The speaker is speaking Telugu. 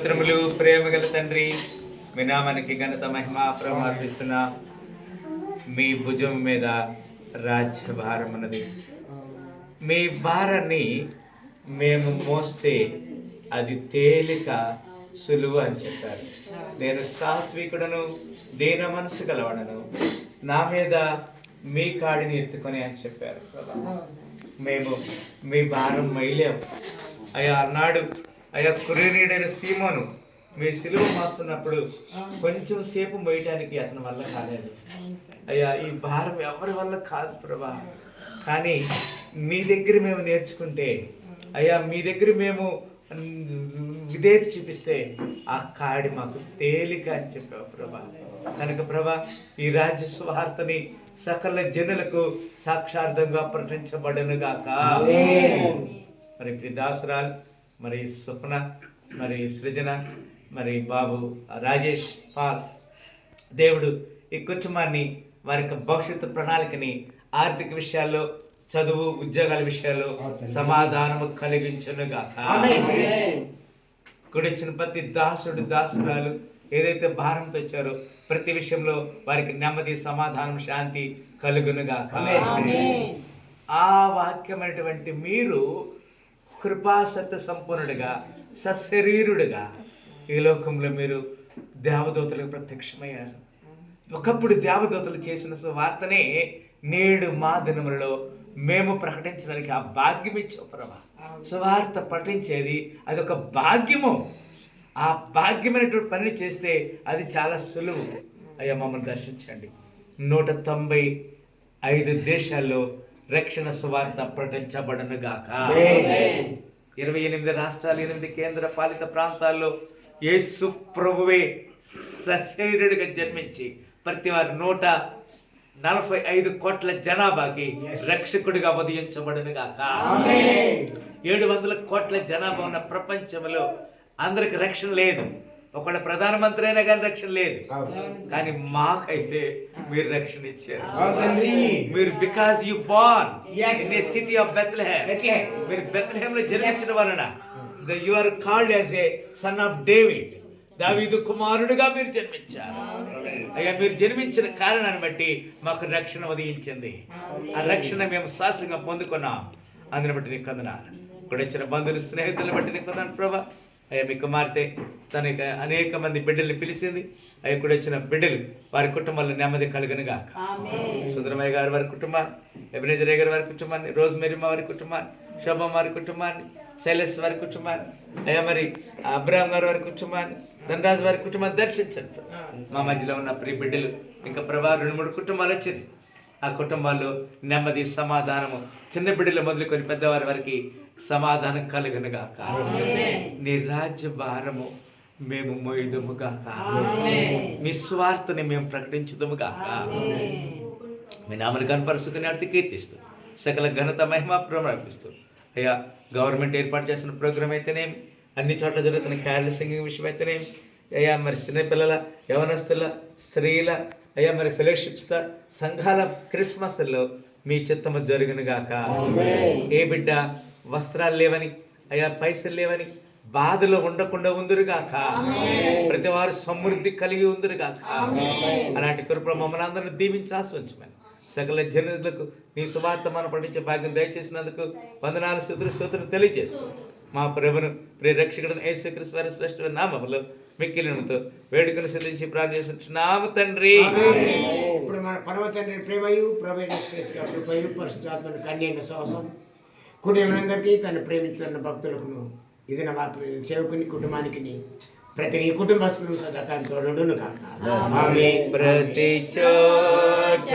స్తోత్రములు ప్రేమ గల తండ్రి మీ నామానికి ఘనత మహిమ ప్రమార్పిస్తున్న మీ భుజం మీద రాజ్య భారం ఉన్నది. మీ భారాన్ని మేము మోస్తే అది తేలిక సులువు అని చెప్పారు. నేను సాత్వికుడను దీన మనసు గలవడను. నా మీద మీ కాడిని ఎత్తుకొని అని చెప్పారు మేము మీ భారం మైలేం అయ్యా అన్నాడు అయ్యా కురేనీడైన సీమోను మీ సిలువ మాస్తున్నప్పుడు కొంచెం సేపు మోయటానికి అతని వల్ల కాలేదు. అయ్యా ఈ భారం ఎవరి వల్ల కాదు ప్రభా. కానీ మీ దగ్గర మేము నేర్చుకుంటే అయ్యా మీ దగ్గర మేము విధేయత చూపిస్తే ఆ కాడి మాకు తేలిక అని చెప్పావు ప్రభా. కనుక ప్రభా ఈ రాజ్య స్వార్థని సకల జనులకు సాక్షార్థంగా ప్రకటించబడను గాక మరి దాసరాల్ మరి స్వప్న మరి సృజన మరి బాబు రాజేష్ పాల్ దేవుడు ఈ కుటుంబాన్ని వారి యొక్క భవిష్యత్తు ప్రణాళికని ఆర్థిక విషయాల్లో చదువు ఉద్యోగాల విషయాల్లో సమాధానము కలిగించునుగా కుడిచిన ప్రతి దాసుడు దాసురాలు ఏదైతే భారం తెచ్చారో ప్రతి విషయంలో వారికి నెమ్మది సమాధానం శాంతి కలుగునుగా ఆ వాక్యమైనటువంటి మీరు కృపాసత్య సంపన్నుడిగా సశరీరుడిగా ఈ లోకంలో మీరు దేవదూతలకు ప్రత్యక్షమయ్యారు. ఒకప్పుడు దేవదూతలు చేసిన సువార్తనే నేడు మా దినములలో మేము ప్రకటించడానికి ఆ భాగ్యం ఇచ్చాం ప్రభా. సువార్త పఠించేది అది ఒక భాగ్యము. ఆ భాగ్యమైనటువంటి పని చేస్తే అది చాలా సులువు. అయ్యా మమ్మల్ని దర్శించండి. నూట తొంభై ఐదు దేశాల్లో రక్షణ సువార్త ప్రకటించబడను గాక ఇరవై ఎనిమిది రాష్ట్రాలు ఎనిమిది కేంద్ర పాలిత ప్రాంతాల్లో యేసు ప్రభువే సశరీరుడిగా జన్మించి ప్రతి వారి నూట నలభై ఐదు కోట్ల జనాభాకి రక్షకుడిగా ఉదయించబడును గాక ఏడు వందల కోట్ల జనాభా ఉన్న ప్రపంచంలో అందరికి రక్షణ లేదు. ఒకళ్ళ ప్రధానమంత్రి అయినా కానీ రక్షణ లేదు. కానీ మాకైతే మీరు రక్షణ ఇచ్చారు. మీరు because you Yes. In a city of Bethlehem. మీరు బెత్లెహేమ్లో జన్మించిన వలన you are called as a son of David దావీదు కుమారుడుగా మీరు జన్మించారు. అయ్యా మీరు జన్మించిన కారణాన్ని బట్టి మాకు రక్షణ ఉదయించింది. ఆ రక్షణ మేము శాశ్వతంగా పొందుకున్నాం. అందుని బట్టి నీకు కొందనాలు ఇక్కడ వచ్చిన బంధువులు స్నేహితులను బట్టి నీకు కొందనాలు ప్రభా. అయ్యా మీ కుమార్తె తన అనేక మంది బిడ్డల్ని పిలిచింది. అయ్యా ఇక్కడ వచ్చిన బిడ్డలు వారి కుటుంబాల్లో నెమ్మది కలుగునుగా సుందరమయ్య గారు వారి కుటుంబాన్ని ఎబినేజరయ్య గారు వారి కుటుంబాన్ని రోజ్ మెరిమ వారి కుటుంబాన్ని శోభం వారి కుటుంబాన్ని శైలస్ వారి కుటుంబాన్ని అయ్యా మరి అబ్రాహం గారు వారి కుటుంబాన్ని ధనరాజు వారి కుటుంబాన్ని దర్శించండి. మా మధ్యలో ఉన్న ప్రియ బిడ్డలు ఇంకా ప్రభా రెండు మూడు కుటుంబాలు వచ్చింది. ఆ కుటుంబాల్లో నెమ్మది సమాధానము చిన్న బిడ్డలు మొదలుకొని పెద్దవారి వరకు సమాధానం కలుగునుగా నీ రాజ్య భారము మేము మోయుదుముగాక. మీ స్వార్థని మేము ప్రకటించుదుముగాక. మీ నామని కనపరుచుకుని అర్థి కీర్తిస్తూ సకల ఘనత మహిమ ప్రమర్పిస్తూ అయ్యా గవర్నమెంట్ ఏర్పాటు చేసిన ప్రోగ్రామ్ అయితేనేమి అన్ని చోట్ల జరుగుతున్న క్యారల్ సింగింగ్ విషయం అయితేనేమి అయ్యా మరి చిన్నపిల్లల యవనస్తుల స్త్రీల అయ్యా మరి ఫెలోషిప్స్ సంఘాల క్రిస్మస్లో మీ చిత్తము జరుగును గాక ఏ బిడ్డ వస్త్రాలు లేవని అయ్యా పైసలు లేవని బాధలో ఉండకుండా ఉందిరుగాక. ప్రతి వారు సమృద్ధి కలిగి ఉందిరుగాక. అలాంటి కృప మమ్మల్ని అందరిని దీవించి ఆశ్రయించమని సకల జనులకు నీ సువార్త మన పఠించే భాగ్యం దయచేసినందుకు వందనాలు స్థుతులు స్తోత్రం తెలియజేస్తూ మా ప్రభును ప్రియ రక్షకుడు యేసుక్రీస్తు వారి శ్రేష్ఠ నామములో మిక్కిలినతో వేడుకను సిద్ధించి ప్రార్థిస్తున్నాము తండ్రి. ఇప్పుడు మన పర్వతండ్రి ప్రేమయు స్పేస్ కృపయు పరిశుద్ధాత్మను కన్యైన సహసం కుడి మనందరికీ తను ప్రేమించున్న భక్తులకు ఇది నా వాకు సేవకుని కుటుంబానికి ప్రతి నీ కుటుంబస్తులు సదాకాలం తోడును కాక. ప్రతి చోట